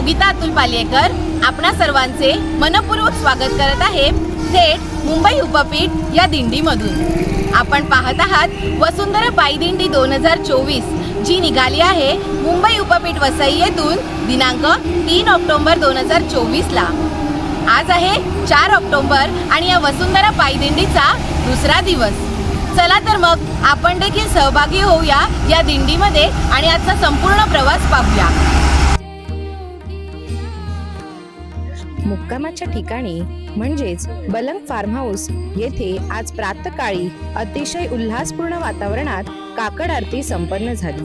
योगिता अतुल पालियेकर आपणा सर्वांचे मनपूर्वक स्वागत करत आहे थेट मुंबई उपपीठ या दिंडीमधून. आपण पाहत आहात वसुंधरा पायदिंडी दोन हजार चोवीस जी निघाली आहे मुंबई उपपीठ वसई येथून दिनांक तीन ऑक्टोबर दोन हजार चोवीसला. आज आहे चार ऑक्टोबर आणि या वसुंधरा पायदिंडीचा दुसरा दिवस. चला तर मग आपण देखील सहभागी होऊया या दिंडीमध्ये आणि आजचा संपूर्ण प्रवास पाहूया. मुक्कामाच्या ठिकाणी म्हणजेच बलंग फार्म हाऊस येथे आज प्रातकाळी अतिशय उल्हासपूर्ण वातावरणात काकड आरती संपन्न झाली.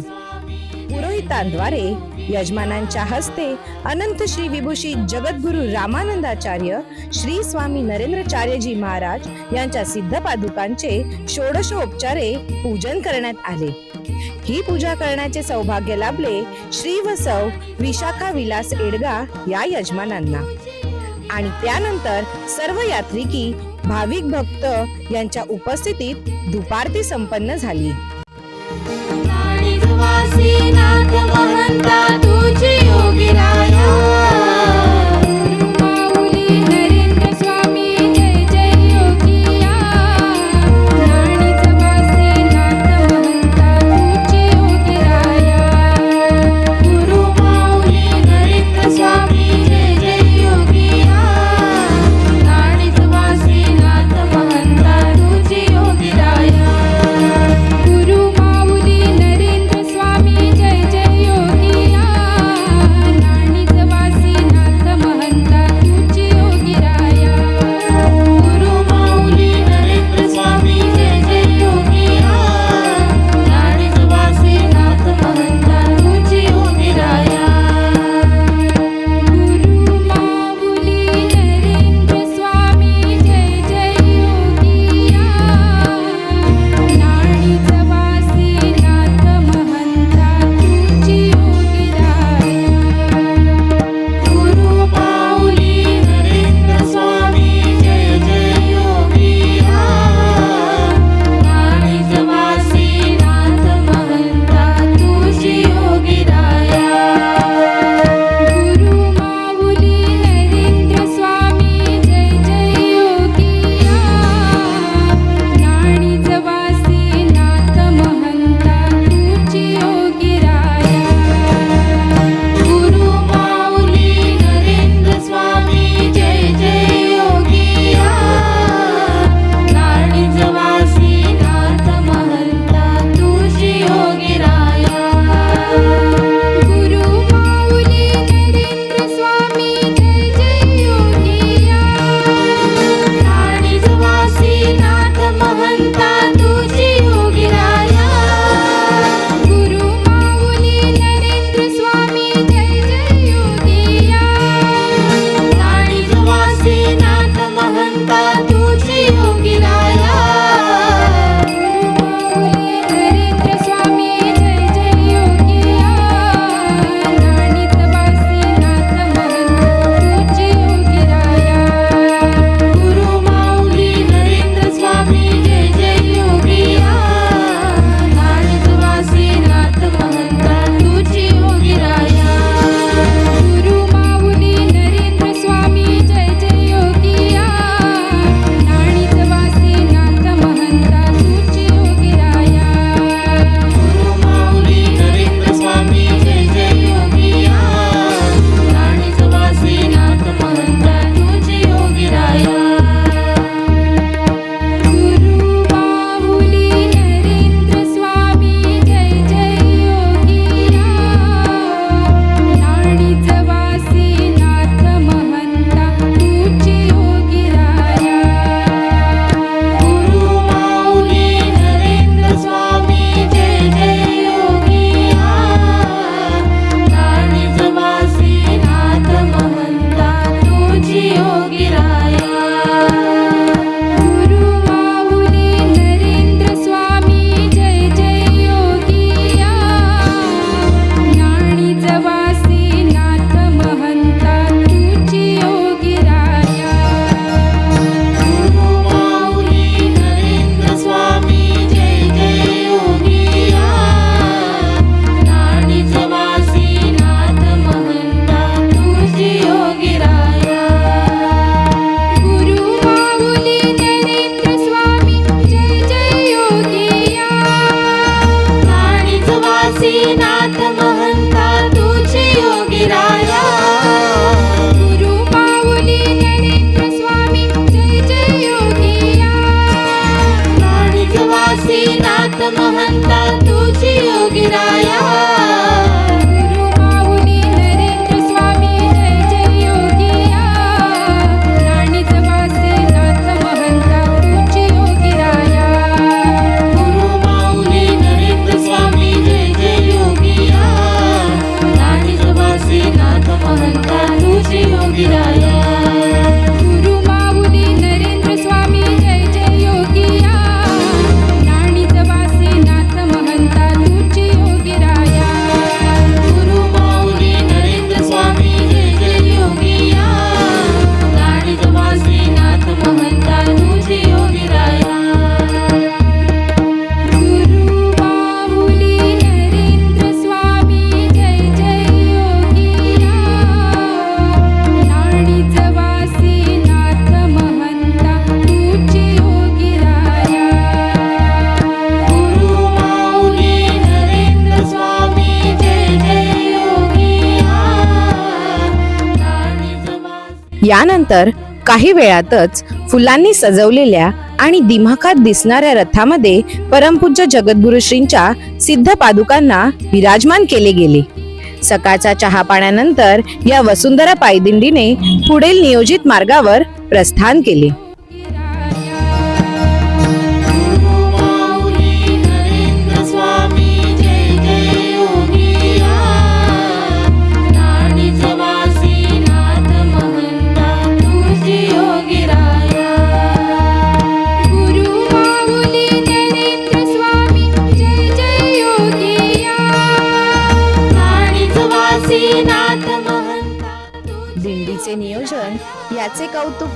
पुरोहितांद्वारे यजमानांच्या हस्ते अनंत श्री विभूषित जगद्गुरु रामानंदाचार्य श्री स्वामी नरेंद्रचार्यजी महाराज यांच्या सिद्ध पादुकांचे षोडशोपचारे पूजन करण्यात आले. ही पूजा करण्याचे सौभाग्य लाभले श्री व सौ विशाखा विलास एडगा या यजमानांना. आणि त्यानंतर सर्व यात्रिकी भाविक भक्त यांच्या उपस्थितीत दुपारती संपन्न झाली. महंता तुझी योगी राया. वासी काही वेळातच फुलांनी सजवलेल्या आणि दिमाखात दिसणाऱ्या रथामध्ये परमपूज्य जगद्गुरु श्रींच्या सिद्ध पादुकांना विराजमान केले गेले. सकाळच्या चहा पाण्यानंतर या वसुंधरा पायदिंडीने पुढील नियोजित मार्गावर प्रस्थान केले.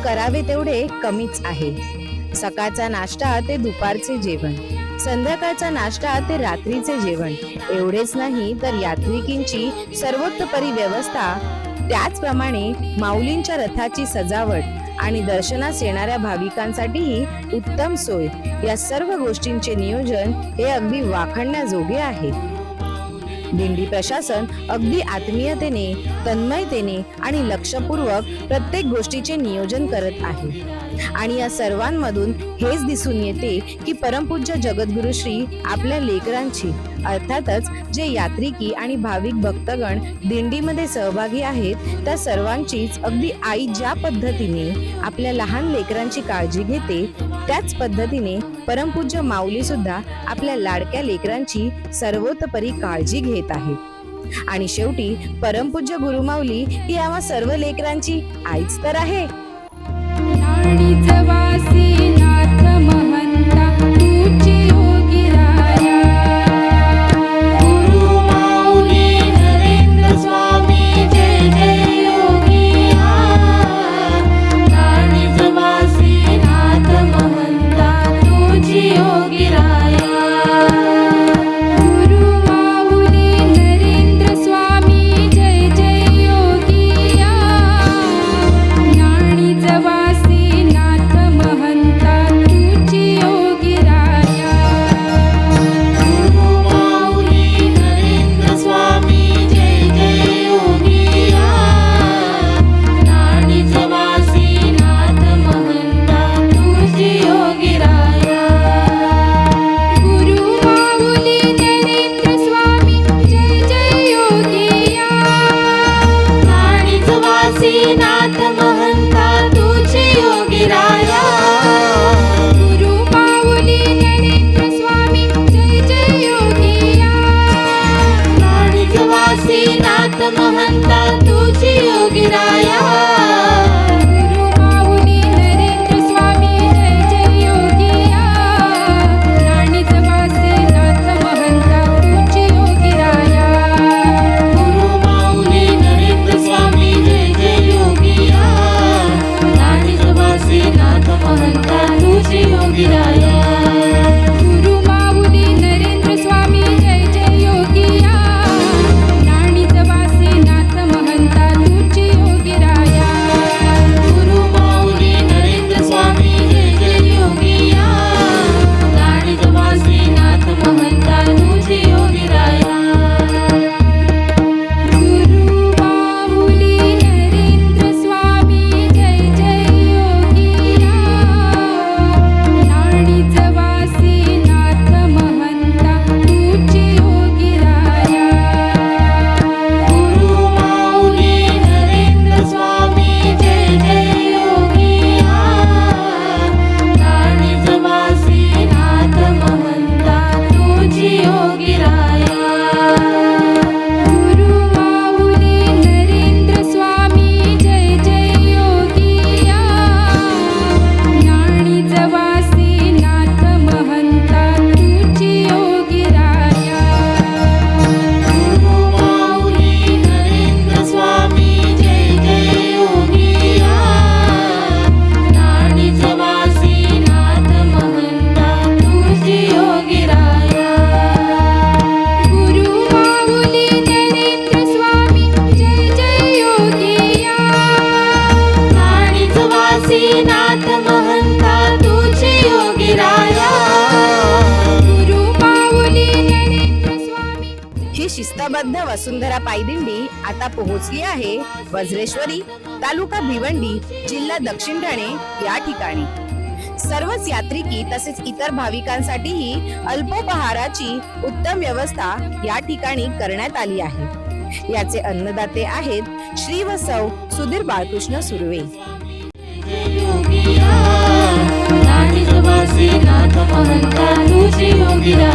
करावे तेवढे कमीच आहे. सकाळचा नाश्ता ते दुपारचे जेवण. संध्याकाळचा नाश्ता ते रात्रीचे जेवण. एवढेच नाही तर यात्रिकींची सर्वोत्तपरी व्यवस्था त्याचप्रमाणे माऊलींच्या रथाची सजावट आणि दर्शनास येणाऱ्या भाविकांसाठीही उत्तम सोय. या सर्व गोष्टींचे नियोजन हे अगदी वाखाणण्याजोगे आहे. दिंडी प्रशासन अगदी आत्मीयतेने तन्मयतेने आणि लक्षपूर्वक प्रत्येक गोष्टीचे नियोजन करत आहे. आणि या सर्वांमधून हेच दिसून येते की परमपूज्य जगद्गुरु श्री आपल्या लेकरांची अर्थातच जे यात्रिकी आणि भाविक भक्तगण दिंडीमध्ये सहभागी आहेत त्या सर्वांचीच अगदी आई ज्या पद्धतीने आपल्या लहान लेकरांची काळजी घेते त्याच पद्धतीने परमपूज्य माऊली सुद्धा आपल्या लाडक्या लेकरांची सर्वोतपरी काळजी घेत आहे. आणि शेवटी परमपूज्य गुरुमाऊली ही आम्हा सर्व लेकरांची आईच तर आहे. राणीच वासी नाथ महंता तुझी योजनाबद्ध वसुंधरा पायदिंडी आता पोहोचली आहे वज्रेश्वरी तालुका भिवंडी जिल्हा दक्षिण ठाणे या ठिकाणी. सर्वच यात्रिकी तसेच इतर भाविकांसाठीही अल्पोपहाराची उत्तम व्यवस्था या ठिकाणी करण्यात आली आहे. याचे अन्नदाते आहेत श्री व सौ सुधीर बाळकृष्ण सुर्वे. योगिया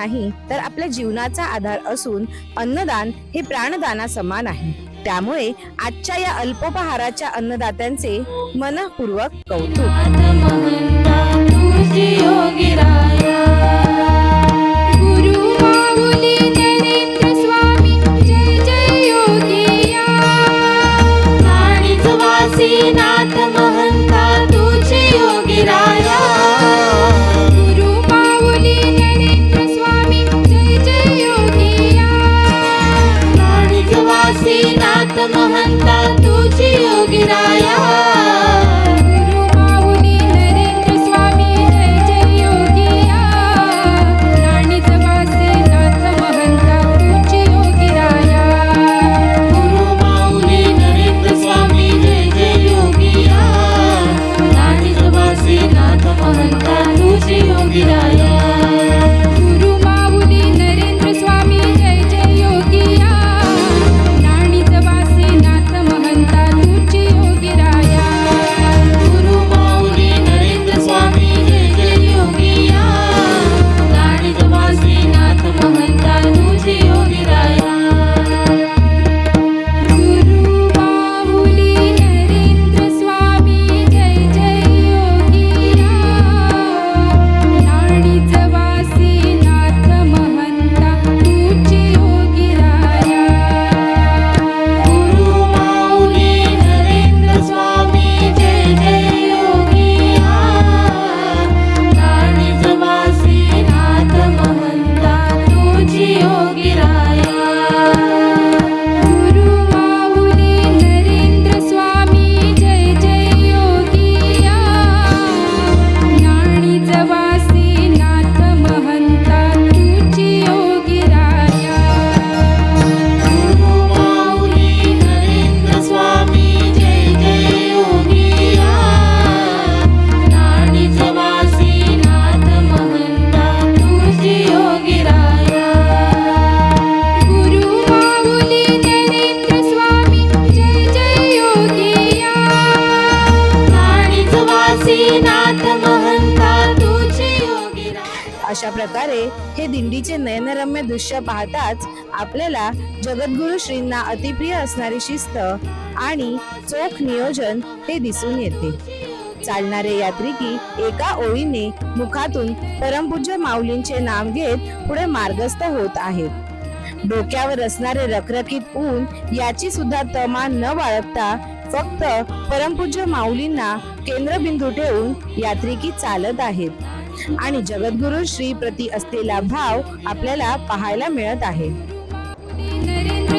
नाही तर आपल्या जीवनाचा आधार असून अन्नदान हे प्राणदाना समान आहे. त्यामुळे आजच्या या अल्पोपहाराच्या अन्नदात्यांचे मनपूर्वक कौतुक. Baba Mohammed. पाहताच आपल्याला जगद्गुरु श्रींना अतिप्रिय असणारी शिस्त आणि चोख नियोजन हे दिसून येते. चालणारे यात्रिकी एका ओळीने मुखातून परमपूज्य माऊलींचे नाव घेत पुढे मार्गस्थ होत आहेत. डोक्यावर असणारे रखरखीत ऊन याची सुद्धा तमा न बाळगता फक्त परमपूज्य माऊलींना केंद्रबिंदू ठेवून यात्रिकी चालत आहेत. आणि जगद्गुरु श्री प्रति असलेला भाव आपल्याला पाहायला मिळत आहे.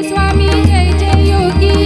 स्वामी जय जय योगी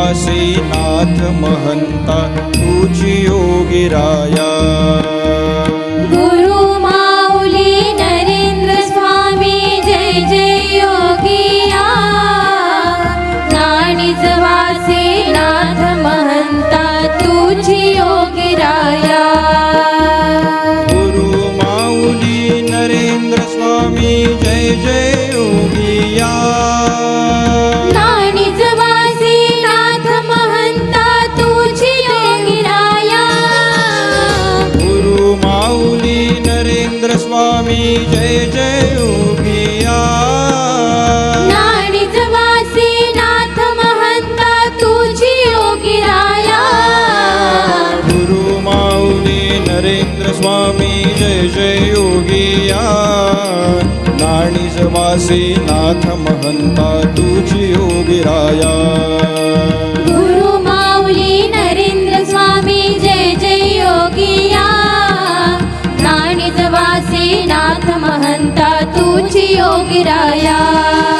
नाणीज नाथ महंता तुझी योगी राया योगिया नाणीज वासी नाथ महंता तुझी योगिराया गुरु माऊली नरेंद्र स्वामी जय जय योगिया. नाणी जमासे नाथ महंता तुझी योगिराया राया.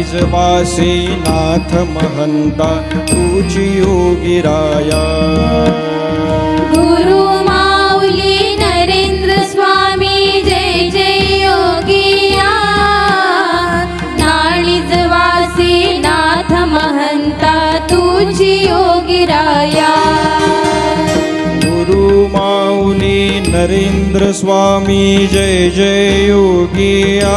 वासी नाथ महंता तुझी योगिराया गुरु माऊली नरेंद्र स्वामी जय जय योगिया। नाणीज वासी नाथ महंता तुझी योगिराया गुरु माऊली नरेंद्र स्वामी जय जय योगिया।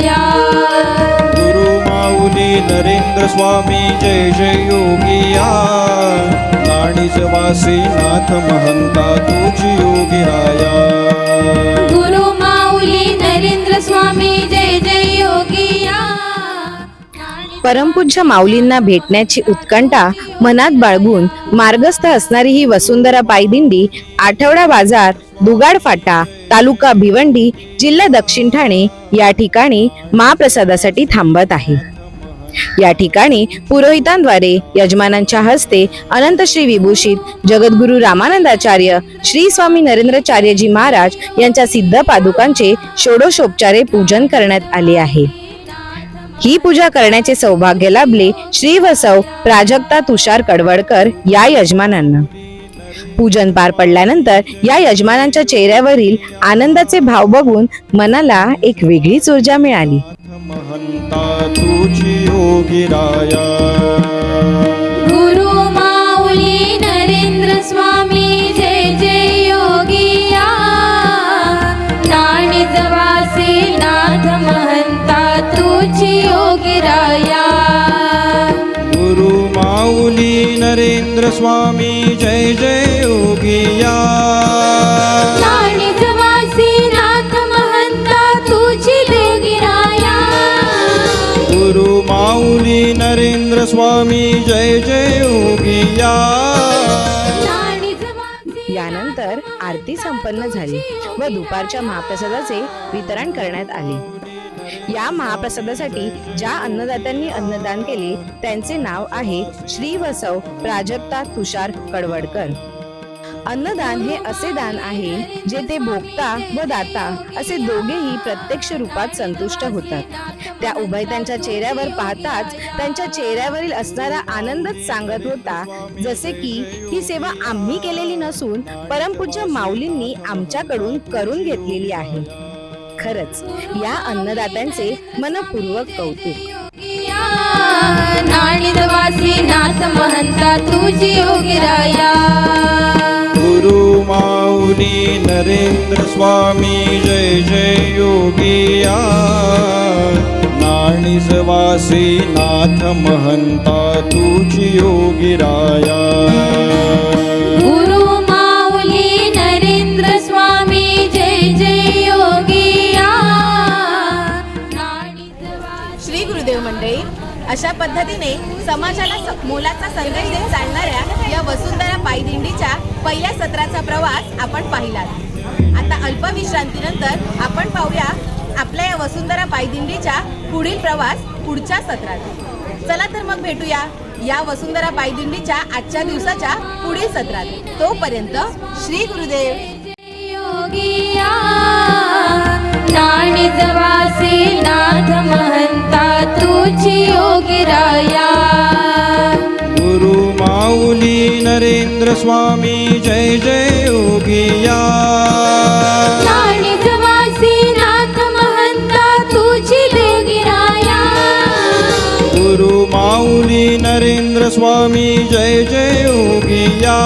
नरेंद्र स्वामी जय जय योगिया। नाणीज वासी नाथ महंता तुझी योगिराया। गुरु माऊली नरेंद्र स्वामी जय जय योगिया। परमपूज्य माऊलींना भेटण्याची उत्कंठा मनात बाळगून मार्गस्थ असणारी ही वसुंधरा पायदिंडी आठवडा बाजार दुगाड फाटा तालुका भिवंडी जिल्हा दक्षिण ठाणे या ठिकाणी महाप्रसादासाठी थांबत आहे. या ठिकाणी पुरोहितांद्वारे यजमानांच्या हस्ते अनंत श्री विभूषित जगद्गुरु रामानंदाचार्य श्री स्वामी नरेंद्रचार्यजी महाराज यांच्या सिद्ध पादुकांचे षोडशोपचारे पूजन करण्यात आले आहे. ही पूजा करण्याचे सौभाग्य लाभले श्री वसव प्राजक्ता तुषार कडवडकर या यजमानांना. पूजन पार पडल्यानंतर या यजमानांच्या चेहऱ्यावरील आनंदाचे भाव बघून मनाला एक वेगळीच ऊर्जा मिळाली. महंता तुझी योगिराया. गुरु माऊली नरेंद्र स्वामी जय जय योगिया. नाणीज वासी नाथ महंता तुझी योगिराया. नरेंद्र स्वामी जय जय योगिया नाथ महंता तुझी गुरु माऊली माऊली नरेंद्र स्वामी जय जय योगिया यानंतर आरती संपन्न झाली व दुपारच्या महाप्रसादाचे वितरण करण्यात आले. या महाप्रसादासाठी ज्या अन्नदात्यांनी अन्नदान केले त्यांचे नाव आहे श्री वसव प्राजक्ता तुषार कडवडकर. अन्नदान हे असे दान आहे जे ते भोगता व दाता असे दोघेही प्रत्यक्ष रूपात संतुष्ट होतात. त्या उभय त्यांच्या चेहऱ्यावर पाहताच त्यांच्या चेहऱ्यावरील असणारा आनंदच सांगत होता जसे की ही सेवा आम्ही केलेली नसून परमपूज्य माऊलींनी आमच्याकडून करून घेतलेली आहे. खरंच या अन्नदात्यांचे मनपूर्वक कौतुक. नाथ महंता तुझी योगिराया गुरु माऊली नरेंद्र स्वामी जय जय योगिया नाणिसवासी नाथ महंता तुझी योगिराया गुरु अशा पद्धतीने समाजाला मोलाचा संदेश देत चालणाऱ्या या वसुंधरा पायदिंडीच्या पहिल्या सत्राचा प्रवास आपण पाहिला आता अल्पविश्रांतीनंतर आपण पाहूया आपल्या या वसुंधरा पायदिंडीच्या पुढील प्रवास पुढच्या सत्रात. चला तर मग भेटूया या वसुंधरा पायदिंडीच्या आजच्या दिवसाच्या पुढील सत्रात. तोपर्यंत श्री गुरुदेव. नाथ महन महंता तुझी योगिराया गुरु माऊली नरेंद्र स्वामी जय जय योगिया नाणिदवासी नाथ महंता तुझी योगिराया गुरु माऊली नरेंद्र स्वामी जय जय योगिया